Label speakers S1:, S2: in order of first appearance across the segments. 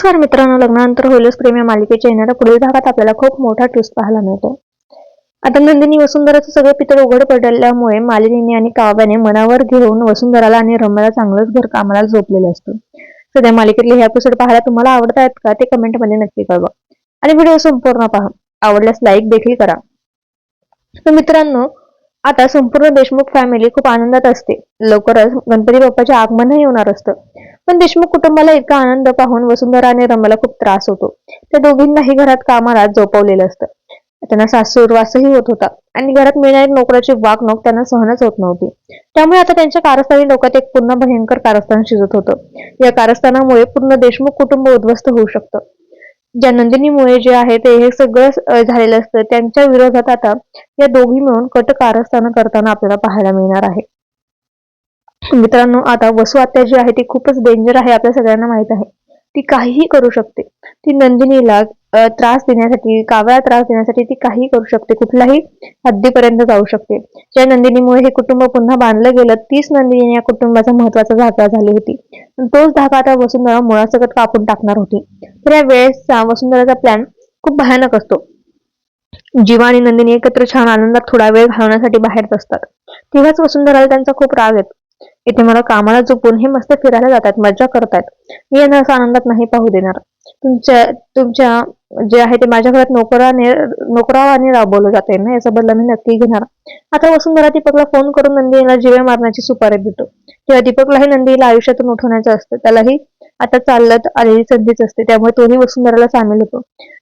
S1: नमस्कार मित्रांनो लग्नानंतर होईलच प्रेम या मालिकेच्या येणाऱ्या पुढील भागात आपल्याला खूप मोठा ट्विस्ट पाहायला मिळतो. आता नंदिनी वसुंधराचं सगळं पितळ उघड पडल्यामुळे मालिनीने आणि काव्याने मनावर घेऊन वसुंधराला आणि रम्याला चांगलंच घर कामाला झोपलेलं असतं. सध्या मालिकेतले हे एपिसोड पाहायला तुम्हाला आवडत आहेत का ते कमेंटमध्ये नक्की कळवा. आणि व्हिडिओ संपूर्ण पहा. आवडल्यास लाईक देखील करा. तर मित्रांनो आता संपूर्ण देशमुख फॅमिली खूप आनंदात असते. लवकरच गणपती बाप्पाचे आगमनही होणार असतं. पण देशमुख कुटुंबाला इतका आनंद पाहून वसुंधरा आणि रमाला खूप त्रास होतो. त्या दोघींनाही घरात कामाला झोपवलेलं असतं. त्यांना सासूरवासही होत होता. आणि घरात मिळणारी नोकराची वागणूक त्यांना सहनच होत नव्हती. त्यामुळे आता त्यांच्या कारस्थानी डोक्यात एक पूर्ण भयंकर कारस्थान शिजत होतं. या कारस्थानामुळे पूर्ण देशमुख कुटुंब उद्ध्वस्त होऊ शकतं. ज्या नंदिनीमुळे जे आहे ते हे सगळं झालेलं असतं. त्यांच्या विरोधात आता या दोघी मिळून कट कारस्थान करताना आपल्याला पाहायला मिळणार आहे. मित्रांनो आता वसुआत्या जी आहे ती खूपच डेंजर आहे आपल्या सगळ्यांना माहीत आहे. ती काहीही करू शकते. ती नंदिनीला त्रास देण्यासाठी कावळा त्रास देण्यासाठी ती काहीही करू शकते. कुठल्याही हद्दीपर्यंत जाऊ शकते. ज्या नंदिनीमुळे हे कुटुंब पुन्हा बांधलं गेलं तीच नंदिनी या कुटुंबाचा महत्त्वाचा धागा झाली होती. तोच धागा आता वसुंधरा मुळासकट कापून टाकणार होती. तर या वेळेसचा वसुंधराचा प्लॅन खूप भयानक असतो. जीवा आणि नंदिनी एकत्र छान आनंदात थोडा वेळ घालवण्यासाठी बाहेर असतात. तेव्हाच वसुंधराला त्यांचा खूप राग येतो. इथे मला कामाला चुकून हे मस्त फिरायला जातात मज्जा करतात. मी यांना असं आनंदात नाही पाहू देणार. तुमच्या तुमच्या जे आहे ते माझ्या घरात नोकराने नोकरावाने राबवलं जाते ना याचा बदला मी नक्की घेणार. आता वसुंधरा दीपकला फोन करून नंदीला जीवे मारण्याची सुपारी देतो. तेव्हा दीपकलाही नंदीला आयुष्यातून उठवण्याचं असतं. त्यालाही आता चालत आलेली संधीच असते. त्यामुळे तोही वसुंधराला सामील होतो.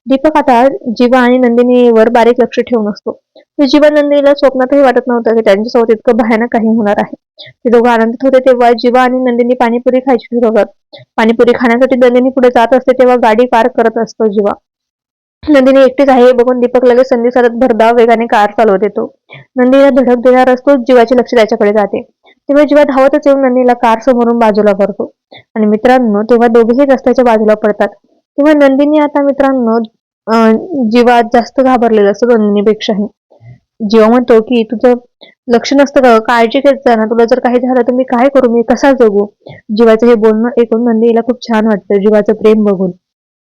S1: दीपक आता जीवा आणि नंदिनीवर बारीक लक्ष ठेवून असतो. जीवा नंदिनीला स्वप्नातही वाटत नव्हतं की त्यांच्यासोबत इतकं भयानक काही होणार आहे. ते दोघं आनंदित होते तेव्हा जीवा आणि नंदिनी पाणीपुरी खायची ठरवतात पाणीपुरी खाण्यासाठी नंदिनी पुढे जात असते तेव्हा गाडी पार करत असतो जीवा. नंदिनी एकटीच आहे बघून दीपक लगेच संधी सरत भरधाव वेगाने कार चालवत येतो. नंदीला धडक देणार असतो जीवाचे लक्ष त्याच्याकडे जाते. तेव्हा जेव्हा धावतच येऊन नंदीला कार समोरून बाजूला करतो आणि मित्रांनो तेव्हा दोघेही रस्त्याच्या बाजूला पडतात. तेव्हा नंदिनी आता मित्रांनो जीवात जास्त घाबरलेला असतो नंदिनीपेक्षाही. जीवा म्हणतो की तुझं लक्ष नसतं का काळजी घेत जा ना. तुला जर काही झालं तर मी काय करू? मी कसा जगू? जीवाचं हे बोलणं ऐकून नंदीला खूप छान वाटतं जीवाचं प्रेम बघून.